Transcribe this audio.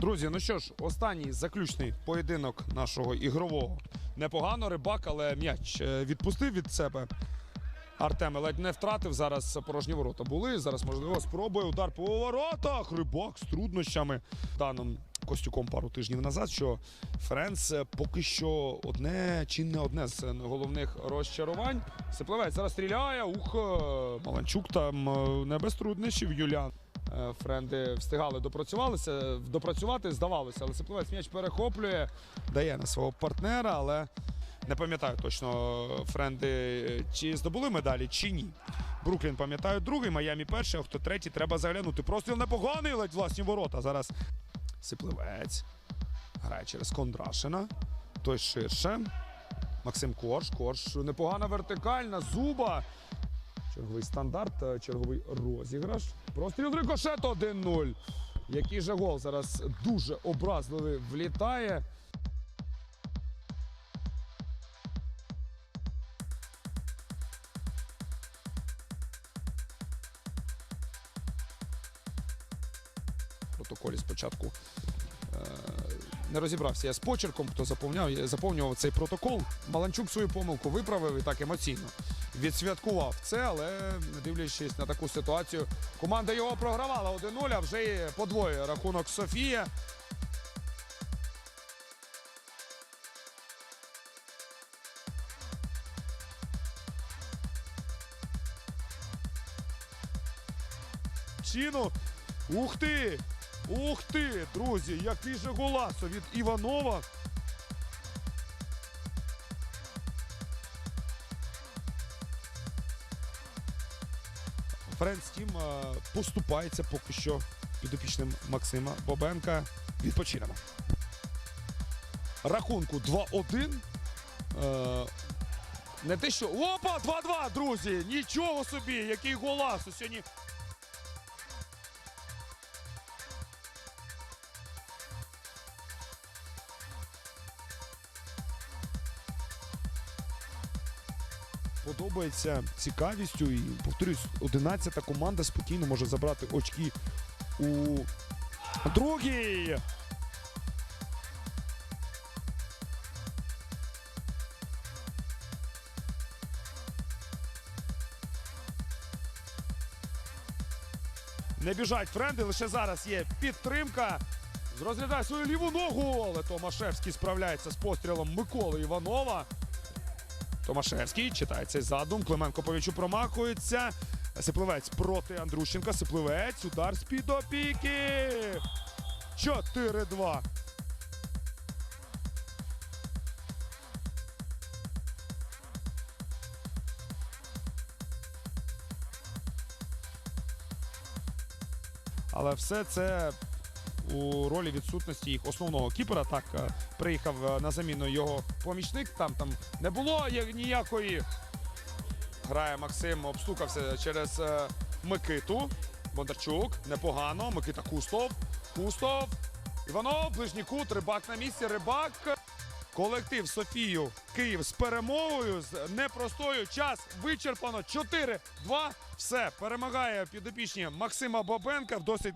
Друзі, ну що ж, останній заключний поєдинок нашого ігрового. Непогано рибак, але м'яч е, відпустив від себе. Артем ледь не втратив. Зараз порожні ворота були. Зараз, можливо, спробує удар по воротах. Рибак з труднощами. Даним Костюком пару тижнів назад, що Френс е, поки що одне чи не одне з е, головних розчарувань. Сипливець зараз стріляє. Ух, Маланчук там не без труднощів. Юліан. Е, Френди встигали допрацювалися, допрацювати, здавалося, але Сипливець м'яч перехоплює, дає на свого партнера, але не пам'ятаю точно Френди, чи здобули медалі, чи ні. Бруклін пам'ятаю другий, Майамі перший, а хто третій, треба заглянути. Простріл непоганий, ледь власні ворота. Зараз Сипливець грає через Кондрашина. Той ширше. Максим Корж. Корж непогана вертикальна, зуба. Черговий стандарт, е, черговий розіграш. Простріл рикошет 1-0. Який же гол зараз дуже образливий влітає. Протоколі спочатку е, не розібрався я з почерком, хто заповняв, заповнював цей протокол. Маланчук свою помилку виправив і так емоційно відсвяткував це, але дивлячись на таку ситуацію, команда його програвала 1-0, а вже і подвоює рахунок Софія. Чину. Ух ти! Ух ти, друзі! Який же голасо від Іванова. Френс Тім е, поступається поки що підопічним Максима Бобенка. Відпочинемо. Рахунку 2-1. Е, не те, що. Опа! 2-2, друзі! Нічого собі! Який голас сьогодні. Подобається цікавістю. І повторюсь, 11-та команда спокійно може забрати очки у другій. Не біжать френди, лише зараз є підтримка. Розглядає свою ліву ногу, але Томашевський справляється з пострілом Миколи Іванова. Томашевський читає цей задум. Клименко по м'ячу промахується. Сипливець проти Андрущенка. Сипливець. Удар з під опіки. 4-2. Але все це у ролі відсутності їх основного кіпера. Так е, приїхав е, на заміну його помічник. Там там не було ніякої. Грає Максим, обстукався через е, Микиту. Бондарчук непогано. Микита Кустов. Кустов. Іванов, ближній кут, рибак на місці. Рибак. Колектив Софію Київ з перемогою, з непростою. Час вичерпано. 4-2. Все перемагає підопічні Максима Бобенка в досить